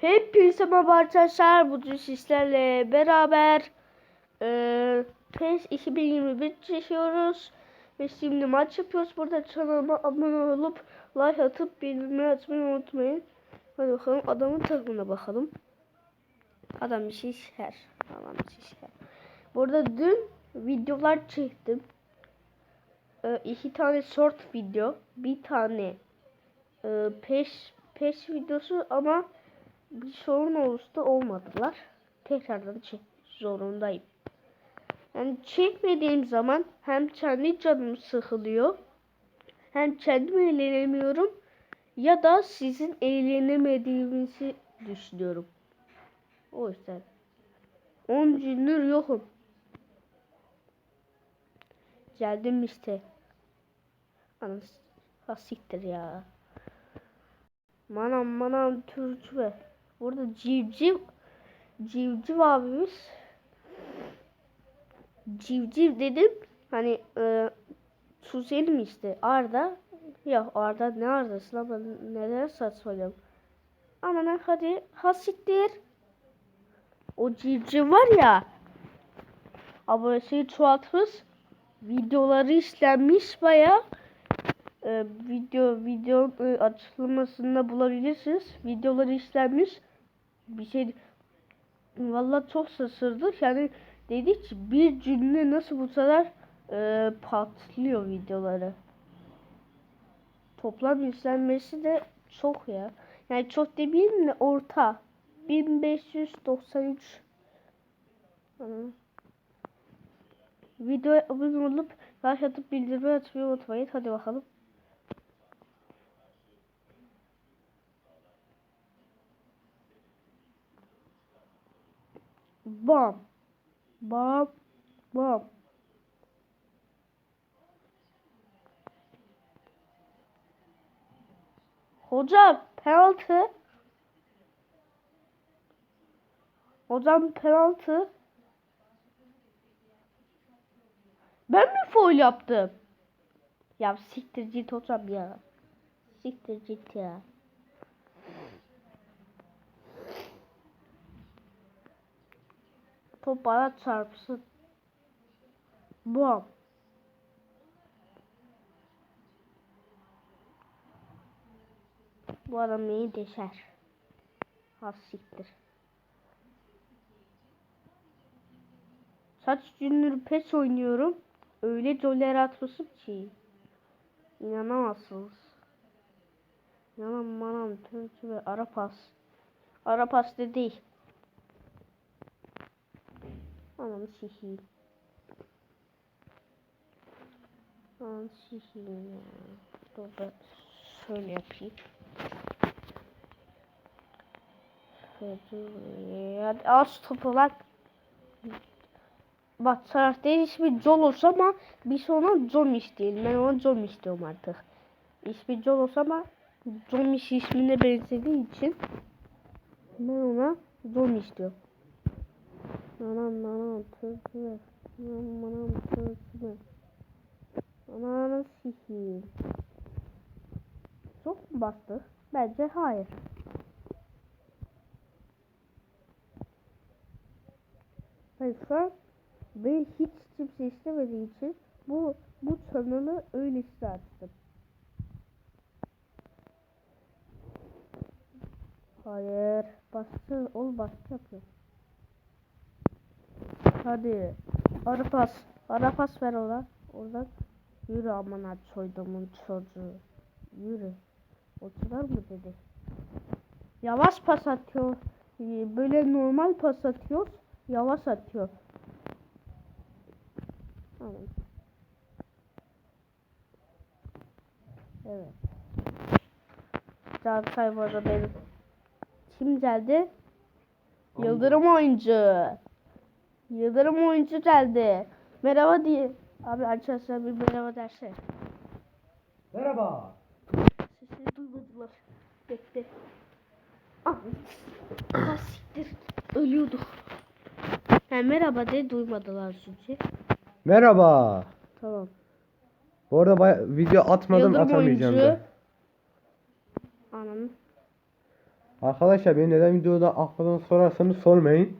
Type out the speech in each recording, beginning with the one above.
Hepinize merhaba arkadaşlar. Bugün sizlerle beraber eee PES 2021 çekiyoruz. Ve şimdi maç yapıyoruz. Burada kanalıma abone olup like atıp bildirimleri açmayı unutmayın. Hadi bakalım adamın takımına bakalım. Adam şişer. Adam şişer. Burada dün videolar çektim. Ee, iki tane short video, bir tane e, peş peş videosu ama bir sorun oluştu olmadılar. Tekrardan çek zorundayım. Yani çekmediğim zaman hem kendi canım sıkılıyor hem kendim eğlenemiyorum ya da sizin eğlenemediğinizi düşünüyorum. O yüzden 10 gündür yokum. Geldim işte. Anasını siktir ya. Manam manam Türkçe. Burada civciv civciv abimiz civciv dedim. Hani e, Suzelim işte Arda. Ya Arda ne Arda'sı lan ben neler saçmalıyorum. Ama ne hadi hasittir. O civciv var ya abonesi çoğaltmış. Videoları işlenmiş baya. Ee, video video e, açıklamasında bulabilirsiniz. Videoları işlenmiş. Bir şey Vallahi çok şaşırdık. Yani dedik ki bir cümle nasıl bu kadar e, patlıyor videoları. Toplam izlenmesi de çok ya. Yani çok demeyeyim de orta. 1593 Hı. Videoya abone olup like atıp bildirimi açmayı unutmayın. Hadi bakalım. Bam. Bam. Bam. Hocam penaltı. Hocam penaltı. Ben mi foul yaptım? Ya siktir git hocam ya. Siktir git ya. Top bana çarpsın. Bom. Bu adam beni deşer. Ha siktir. Kaç gündür pes oynuyorum. Öyle goller atmışım ki. İnanamazsınız. Yanam manam Türkçe ve Arapas. Arapas de değil. Anam sikiyim. Anam sikiyim ya. Dur ben şöyle yapayım. Hadi al topu lan. Bak tarafta ismi Jolos ama biz ona Jomis değil. Ben ona Jomis istiyorum artık. İsmi Jolos ama Jomis ismine benzediği için ben ona Jomis istiyorum. Anam anam tövbe. Anam anam tövbe. Anam sikiyim. Çok mu bastık? Bence hayır. Hayır şu an ben hiç kimse istemediği için bu bu kanalı öylesine açtım. Hayır. Bastı. Ol bastı yapıyor. Hadi. Ara pas. Ara pas ver ona. Oradan. Yürü aman soydumun çocuğu. Yürü. O kadar mı dedi? Yavaş pas atıyor. Ee, Böyle normal pas atıyor. Yavaş atıyor. Tamam. Evet. Can sayfada benim. Kim geldi? Yıldırım oyuncu. Yıldırım oyuncu geldi. Merhaba diye. Abi arkadaşlar bir merhaba derse. Merhaba. Sesini duymadılar. Bekle. Ah, ah siktir. Ölüyorduk. Ha, merhaba de duymadılar çünkü. Merhaba. Tamam. Bu arada baya- video atmadım Yıldırım atamayacağım oyuncu. da. Anam. Arkadaşlar benim neden videoda atmadığımı sorarsanız sormayın.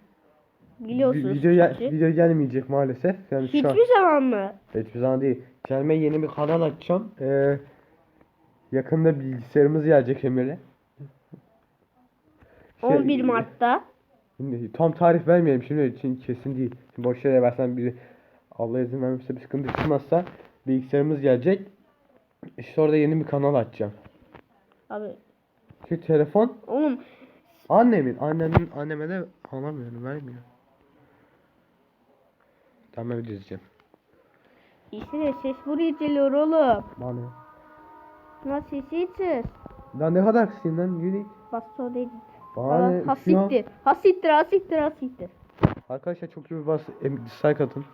Biliyorsunuz. Vi- video, çünkü. video gelmeyecek maalesef. Yani şu an Hiçbir zaman mı? hiçbir zaman değil. Kendime yeni bir kanal açacağım. Ee, yakında bilgisayarımız gelecek Emir'e. Şey- 11 Mart'ta. Şimdi tam tarih vermeyelim şimdi için kesin değil. Şimdi boş yere versen biri Allah izin vermişse bir sıkıntı çıkmazsa bilgisayarımız gelecek. İşte orada yeni bir kanal açacağım. Abi Şu telefon oğlum annemin, annemin anneme de alamıyorum vermiyor. Tamam bir dizeceğim. işte de ses buraya geliyor oğlum. Bana. Lan sesi içiz. Lan ne kadar kısayım lan yürü. git. Basso değil. Bana ne? Hasiktir. Hasiktir, hasiktir, hasiktir. Arkadaşlar çok iyi bir bas dislike atın.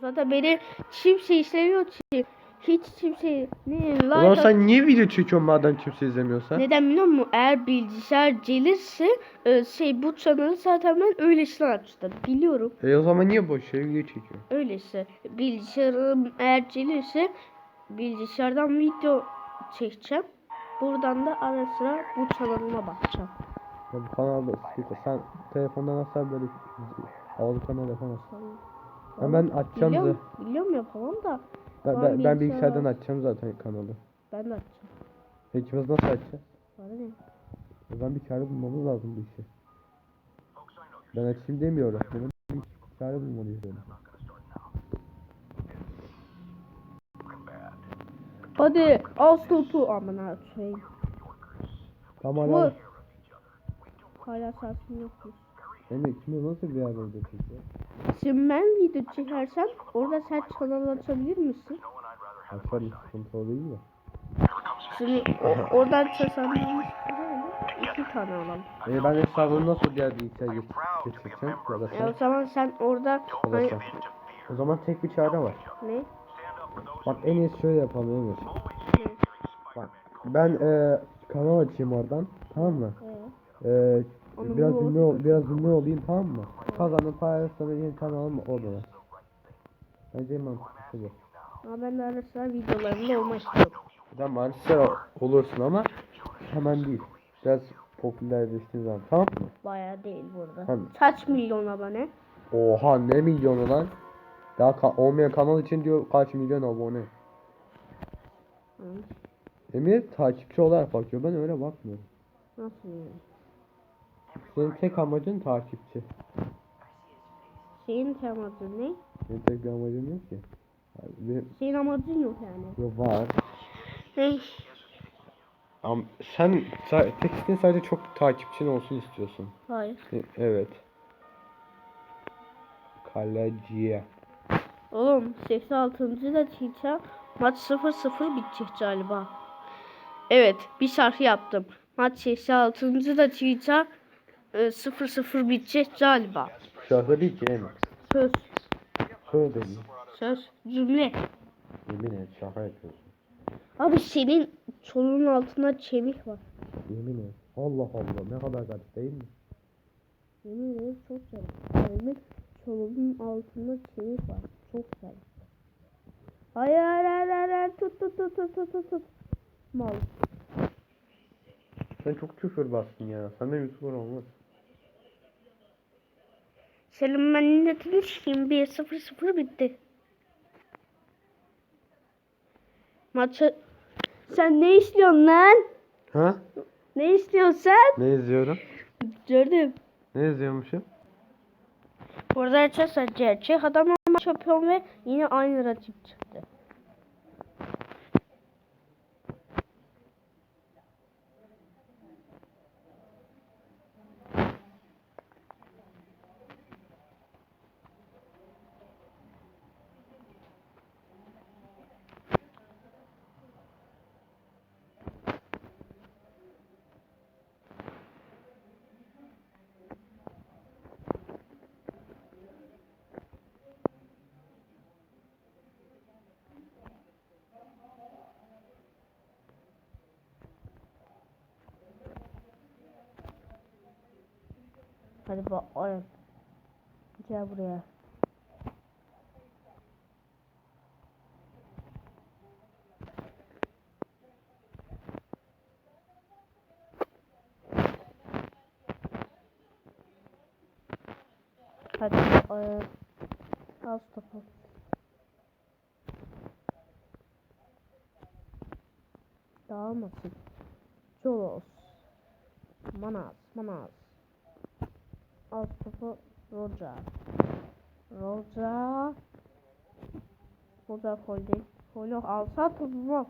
Zaten beni kimse işlemiyor ki. Hiç kimse ne at- sen niye video çekiyorsun madem kimse izlemiyorsa? Neden biliyor musun? Eğer bilgisayar gelirse e, şey bu kanalı zaten ben öylesine açtım. Biliyorum. E o zaman niye boş yere video çekiyorsun? Öyleyse. Bilgisayarım eğer gelirse bilgisayardan video çekeceğim. Buradan da ara sıra bu kanalıma bakacağım. Ya bu kanalda. Sen telefondan nasıl böyle havalı kanal yapamazsın. Hemen açacağım Biliyorum, da. biliyorum yapamam da Ben, ben, ben bilgisayar bilgisayardan açacağım zaten kanalı. ben de açacağım. İkimiz nasıl açacağız? Bana ne? O zaman bir çare bulmamız lazım bu işi. Ben açayım demiyorum. Benim bir çare bulmalıyız yani. Hadi al topu. Aman ha şey. Tamam Vur. hala. Hala sesim yok mu? Emre ikimiz nasıl bir arada çekiyor? Şimdi ben video çekersem orada sen kanal açabilir misin? Açarım sıkıntı o değil de. Şimdi o, oradan çeksem iki tane alalım. E, ben hesabını nasıl diğer bilgisayara geç, geçireceğim? Ya da E o zaman sen orada hani. O zaman tek bir çare var. ne? Bak en iyisi şöyle yapalım Emir. Bak ben e, kanal açayım oradan. Tamam mı? Ee, E, Onu biraz ünlü ol, biraz ünlü olayım tamam mı? Kazanın parayla sonra yeni kanalım var. Bence en mantıklısı bu. ama ben de ara sıra videolarımda olmak istiyorum. Buradan mantıksal olursun ama hemen değil. Biraz popülerleştiğin zaman tamam mı? Bayağı değil burada. Tamam. Kaç milyon abone? Oha ne milyonu lan? Daha ka- olmayan kanal için diyor kaç milyon abone. Hı, Emir takipçi olarak bakıyor ben öyle bakmıyorum. Nasıl yani? Senin tek amacın takipçi. Senin amacın ne? Senin tek bir amacın yok ki. Benim Senin amacın yok yani. Yo, var. Ne? Am sen tek isteğin sadece çok takipçin olsun istiyorsun. Hayır. E- evet. Kaleciye. Oğlum 86. dakika maç 0-0 bitecek galiba. Evet bir şarkı yaptım. Maç 86. dakika e, 0-0 bitecek galiba. Şarkı değil ki Emir. Söz. Söyle dedim. Söz. Cümle. Yemin et şaka yapıyorsun. Abi senin çoluğun altında çevik var. Yemin et. Allah Allah ne kadar garip değil mi? Yemin ederim çok güzel. Benim çoluğun altında çevik var. Çok güzel. Hayır hayır hayır hayır. Tut tut tut tut tut tut tut. Mal. Sen çok küfür bastın ya. Senden YouTuber olmaz. Senin ben milletini sikeyim. 1-0-0 bitti. Maçı... Sen ne istiyorsun lan? Ha? Ne istiyorsun sen? Ne izliyorum? Gördüm. Ne izliyormuşum? Burada açarsa gerçek adamla maç yapıyorum ve yine aynı rakip çıktı. Hadi bakalım. Gel buraya. Hadi bakalım. Al topu. Dağılmasın. Çolos. Manaz, manaz. Al topu Roca. Roca. Roca koydu. Koydu alsa topu.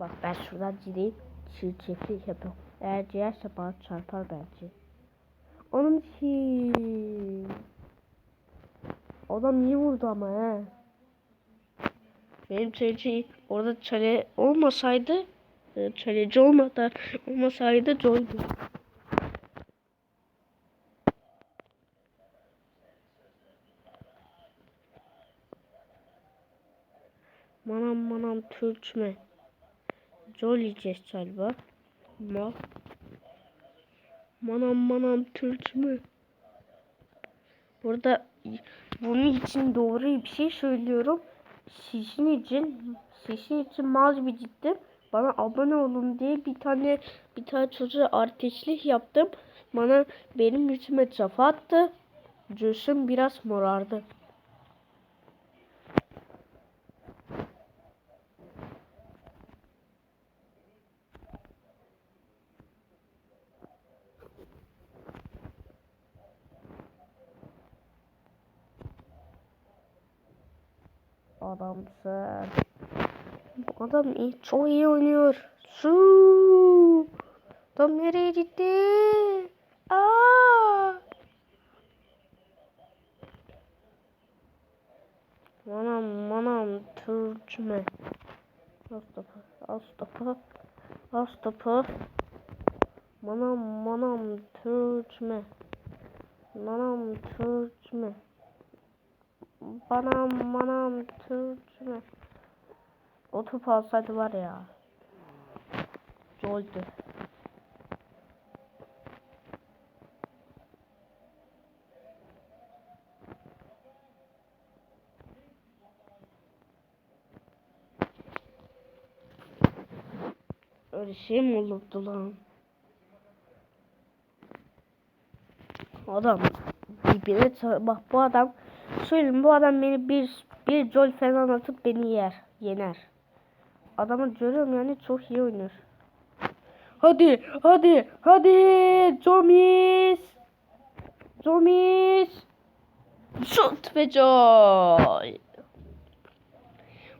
Bak ben şuradan gideyim. Çiftlik yapıyorum. Eğer ciğerse bana çarpar bence. Onun için. Adam iyi vurdu ama he. Benim çeleci orada çale olmasaydı e, çaleci olmadan olmasaydı Joy'du. Manam manam Türkme. Jol yiyeceğiz galiba. Mal. Manam manam Türkme. Burada bunun için doğru bir şey söylüyorum. Sizin için sizin için mal bir ciddi. Bana abone olun diye bir tane bir tane çocuğa artistlik yaptım. Bana benim yüzüme çafa attı. Göğsüm biraz morardı. Adamsın. Adam iyi, çok iyi oynuyor. Su. Adam nereye gitti? Aa! Manam manam Türkme. Az topu, az topu, az topu. Manam manam Türkme. Manam Türkme. Banam manam Türkme. O top var ya. Goldü. Öyle şey mi olurdu lan? Adam ça- bak bu adam söyleyeyim bu adam beni bir bir jol falan atıp beni yer yener. Adamı görüyorum yani çok iyi oynuyor. Hadi hadi hadi Jomis Jomis Şut ve.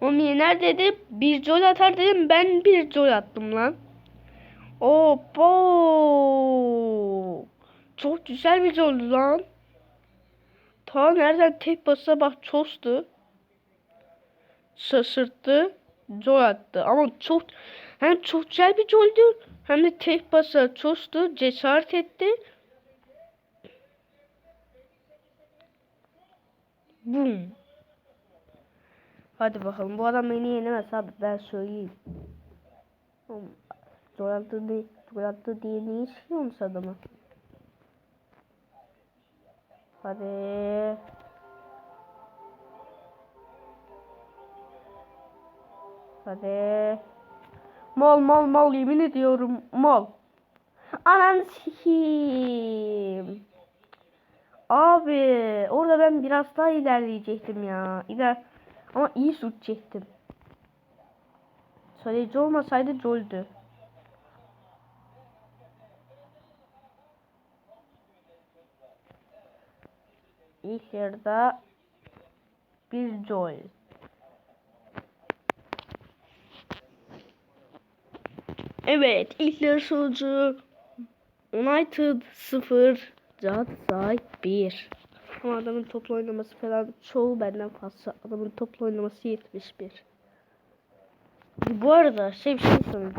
Oğlum yener dedi. Bir gol atar dedim. Ben bir gol attım lan. Opo. Çok güzel bir goldü lan. Ta nereden tek basa bak çostu. Şaşırttı. Gol attı. Ama çok hem çok güzel bir goldü hem de tek basa çostu. Cesaret etti. Boom. Hadi bakalım. Bu adam beni yenemez abi. Ben söyleyeyim. Gol attı diye, gol attı diye ne istiyormuş adamı? Hadi. Hadi. Mal mal mal yemin ediyorum mal. Anan sikiyim. Abi orada ben biraz daha ilerleyecektim ya. İler ama iyi şut çektim. Sayıcı olmasaydı goldü. İlk yarıda bir gol. Evet, ilk yarı sonucu United 0, Galatasaray 1. Ama adamın toplu oynaması falan çoğu benden fazla. Adamın toplu oynaması 71. Bu arada şey bir şey söyleyeceğim.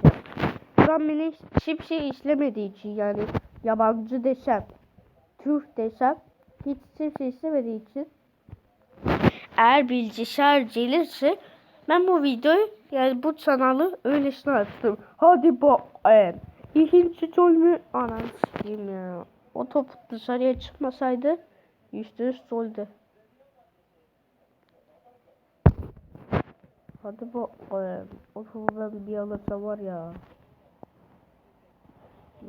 Adam beni hiçbir şey işlemediği için yani yabancı desem, Türk desem hiç hiçbir şey istemediği için eğer bilgisayar gelirse ben bu videoyu yani bu kanalı öylesine açtım. Hadi bakayım. İkinci gol mü? Anam sikeyim ya. O top dışarıya çıkmasaydı yüzde yüz goldü. Hadi bakayım. O topu ben bir alırsam var ya.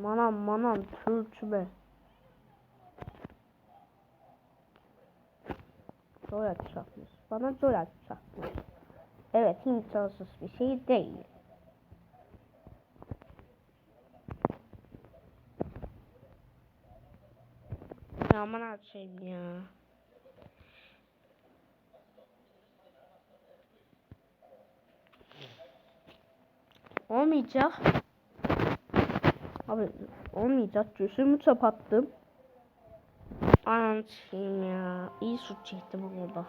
Manam manam Türkme. Zor atacakmış. Bana zor atacakmış. Evet imkansız bir şey değil. Aman açayım ya. Olmayacak. Abi olmayacak. Gözümü kapattım. Anlatayım ya. İyi şut çektim orada.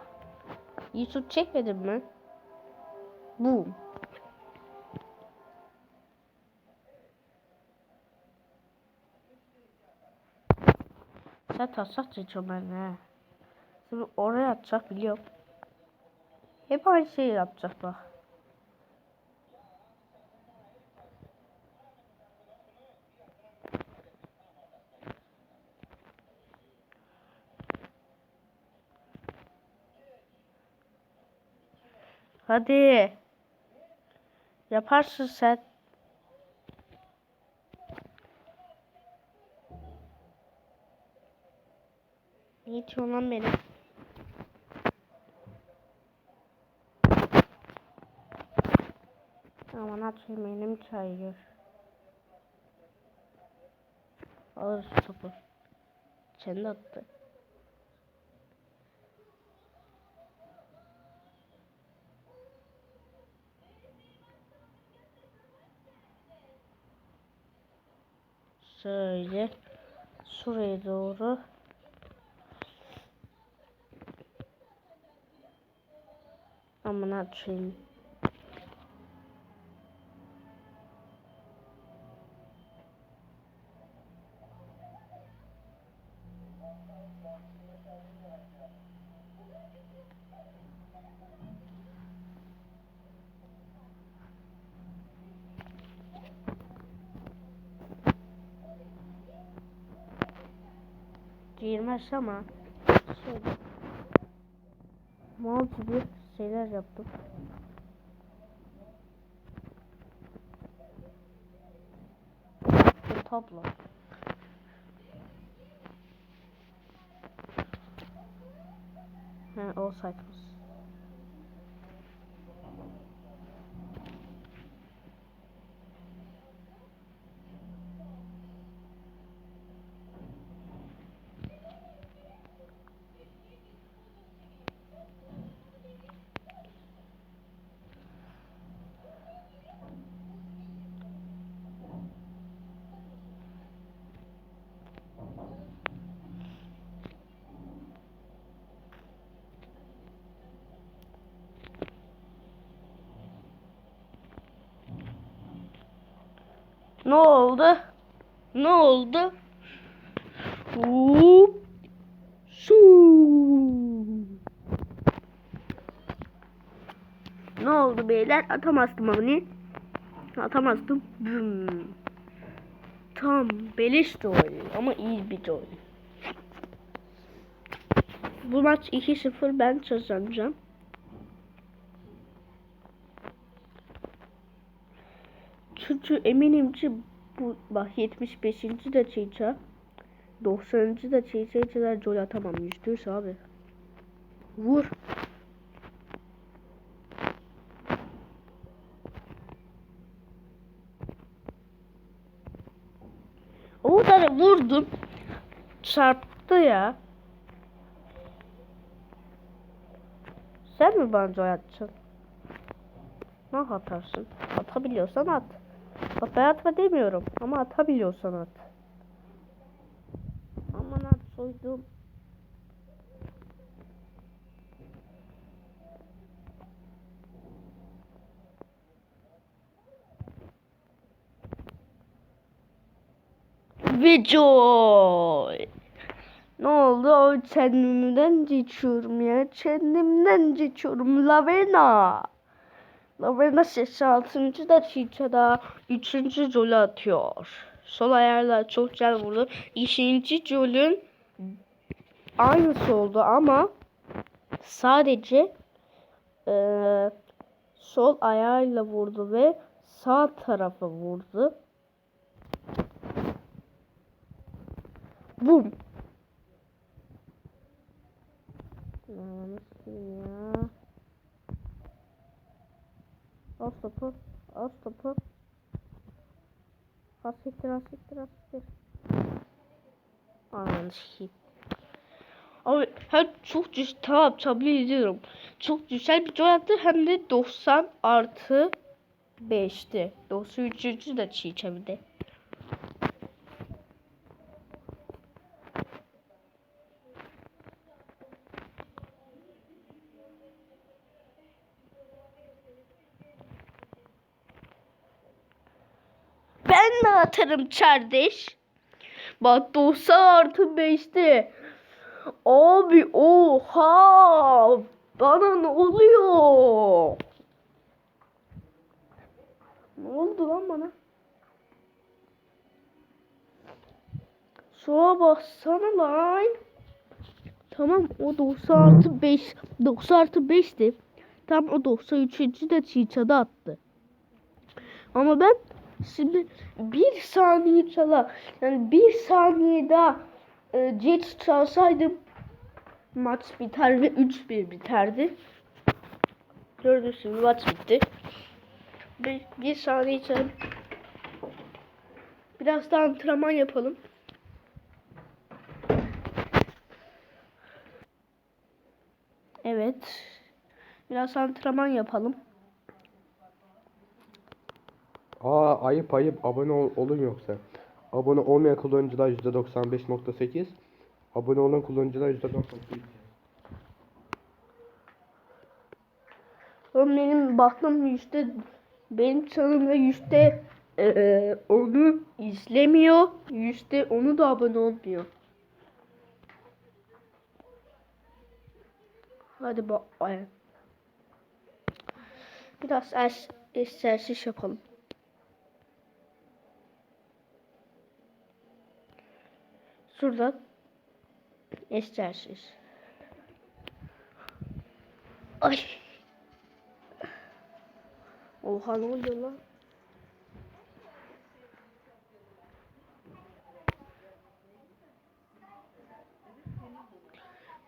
İyi şut çekmedim mi? Boom. Sen taslak çekiyorsun ben he. Şimdi oraya atacak biliyorum. Hep aynı şeyi yapacak bak. Hadi. Yaparsın sen. Ne itiyorsun lan beni? Aman atayım elim kayıyor. Alır topu. Kendi attı. Şöyle şuraya doğru Aman atayım. Girmez ama şöyle mal gibi şeyler yaptım. Bu tablo. He o sayfamız. Ne oldu? Ne oldu? Hop. Su. Ne oldu beyler? Atamazdım onu. Atamazdım. Büm. Tam beleş de ama iyi bir de. Bu maç 2-0 ben kazanacağım. Çünkü eminim ki bu bak 75. de çiğça 90. da çiğça kadar gol atamam yüzde yüz abi. Vur. O da vurdum. Çarptı ya. Sen mi bana atacaksın? Ne atarsın? Atabiliyorsan at. Ben atma demiyorum ama atabiliyorsan at. Aman at soydum. Video. Ne oldu? Kendimden geçiyorum ya. Kendimden geçiyorum. Lavena. Lavena 86. dakikada 3. golü atıyor. Sol ayarla çok güzel vurdu. İkinci golün aynısı oldu ama sadece eee, sol ayağıyla vurdu ve sağ tarafa vurdu. Bum. Aa, Nasıl ya? Al topu. Al topu. Az siktir az siktir az siktir. Ananı sikeyim. Abi hem çok güzel tamam tabi ediyorum. Çok güzel bir gol attı hem de 90 artı 5'ti. 93. de çiğçemde. Ben de atarım kardeş. Bak 90 artı 5'ti. Abi oha. Bana ne oluyor? Ne oldu lan bana? Şuna baksana lan. Tamam o 90 artı 5 90 artı 5'ti. Tam o 93. de çiğçada attı. Ama ben şimdi bir saniye çala yani bir saniye daha e, geç çalsaydım maç biter ve 3-1 biterdi. Gördüğünüz gibi maç bitti. Bir, bir saniye çal. Biraz da antrenman yapalım. Evet. Biraz antrenman yapalım. Aa ayıp ayıp abone ol, olun yoksa. Abone olmayan kullanıcılar %95.8. Abone olan kullanıcılar %98. Oğlum benim baktım yüzde benim kanalımda yüzde eee, onu izlemiyor. Yüzde onu da abone olmuyor. Hadi bak. Biraz es egzersiz yapalım. Şurada egzersiz. Ay. Oha ne oluyor lan?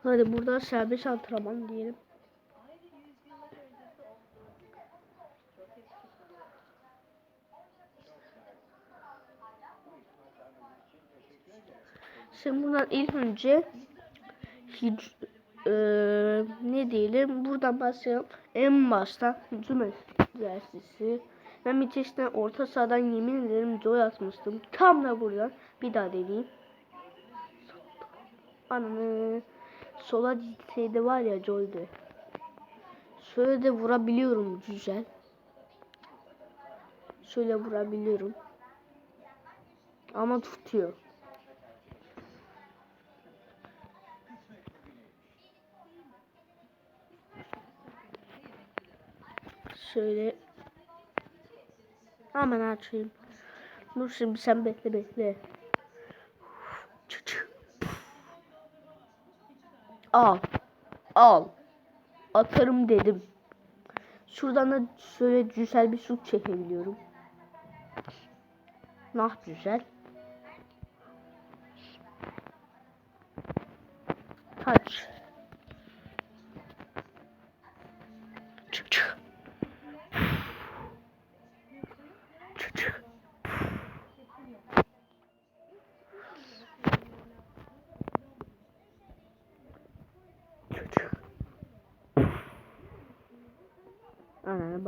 Hadi buradan serbest antrenman diyelim. Şimdi buradan ilk önce hiç eee, ne diyelim buradan başlayalım. En baştan hücum egzersizi. Ben bir çeşitten orta sahadan yemin ederim gol atmıştım. Tam da buradan bir daha deneyeyim. Ananı sola gitseydi var ya golde. Şöyle de vurabiliyorum güzel. Şöyle vurabiliyorum. Ama tutuyor. Şöyle hemen açayım. Dur şimdi sen bekle bekle. Al. Al. Atarım dedim. Şuradan da şöyle güzel bir şut çekebiliyorum. Nah güzel. Taç.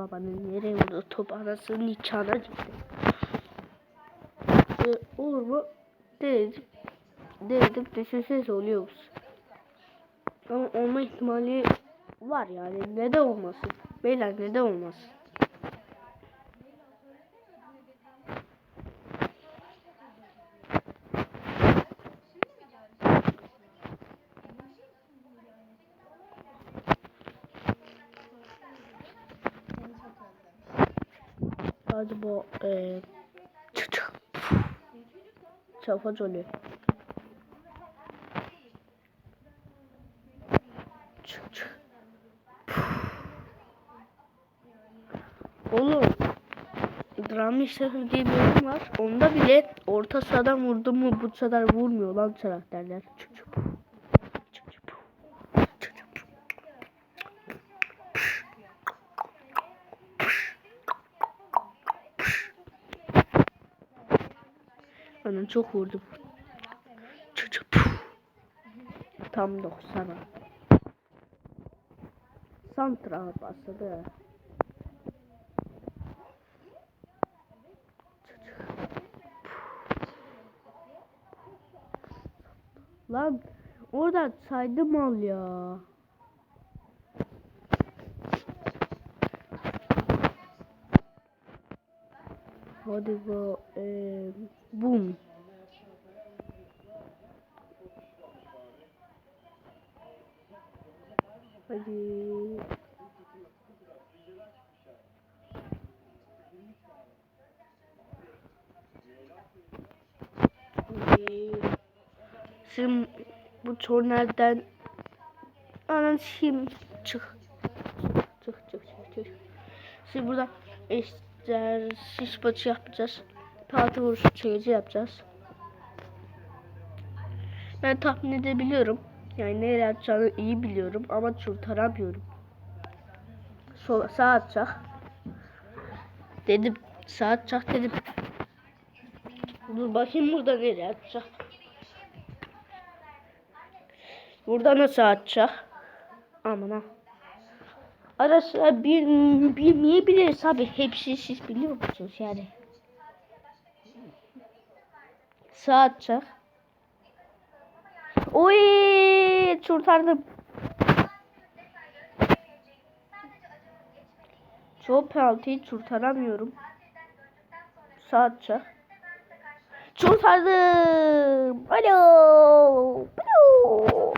Babanın nereye vurdu top anasının nikahına gitti. Ee, olur mu? Denedim. Denedim düşünseniz oluyor. Ama olma ihtimali var yani. Neden olmasın? Beyler neden olmasın? Hadi bu oluyor. Çık çık. Oğlum Drama işleri diye bir oyun var. Onda bile orta sahadan vurdu mu bu kadar vurmuyor lan karakterler. Çık çık. Çık çık. Bana çok vurdum. Çık. Tam 90'a. Santra başladı. Lan orada saydı mal ya. Hadi bu eee bum. Hadi. Şimdi bu tornerden anan şimdi çık. Çık çık çık çık. Şimdi burada egzersiz maçı yapacağız. Parti vuruşu çekici yapacağız. Ben tahmin edebiliyorum. Yani nereye atacağını iyi biliyorum ama kurtaramıyorum. Sola sağ atacak. Dedim sağ atacak dedim. Dur bakayım burada nereye atacak. Burada nasıl atacak? Aman ha. Ara sıra bir, bilmeyebiliriz abi. Hepsini siz biliyor musunuz yani? Sağ atacak. Oy kurtardım. Çoğu penaltıyı kurtaramıyorum. Sağ atacak. Kurtardım. Alo. Alo.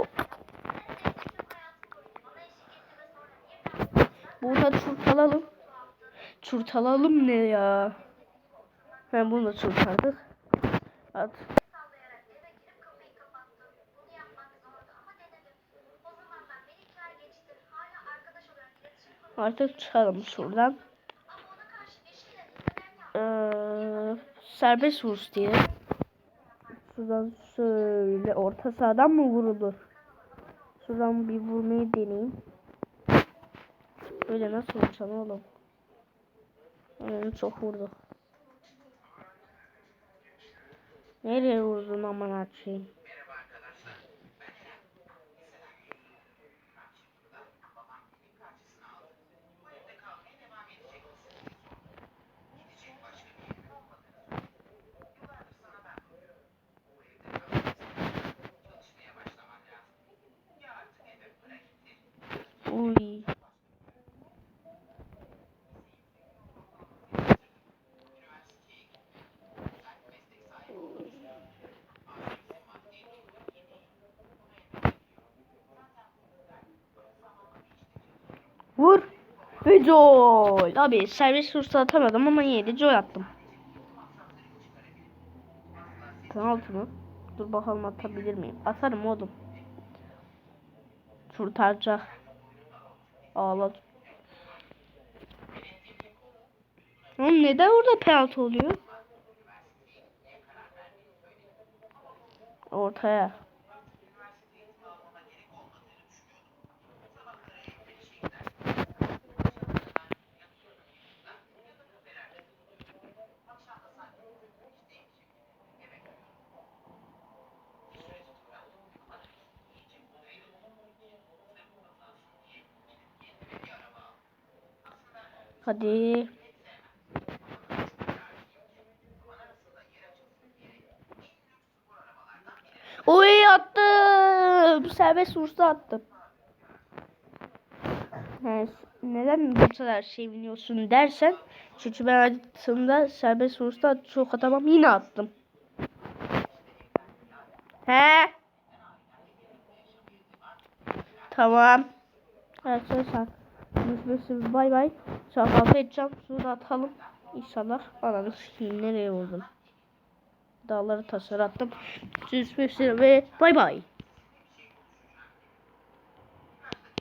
Burada çurtalalım. Çurtalalım ne ya? Ben bunu da çurtardık. At. Artık çıkalım şuradan. Ee, serbest vuruş diye. Şuradan şöyle orta sahadan mı vurulur? Şuradan bir vurmayı deneyeyim. Böyle nasıl vuracağım oğlum? Onu çok vurdu. Nereye vurdun aman açayım? Uy. Vur. Ve gol. Abi servis hırsı atamadım ama yine de gol attım. Penaltı mı? Dur bakalım atabilir miyim? Atarım oğlum. Kurtaracak. Ağladım. Oğlum neden orada penaltı oluyor? Ortaya. Hadi. Oy attım. Serbest vursa attım. Neden bu kadar seviniyorsun dersen çünkü ben attığımda serbest vursa çok atamam yine attım. He. Tamam. Arkadaşlar. Görüşürüz. Bay bay. Kahvaltı edeceğim. Şunu atalım. İnşallah. Ananı sikeyim. Nereye vurdum? Dağları tasar attım. Görüşmek üzere ve bay bay.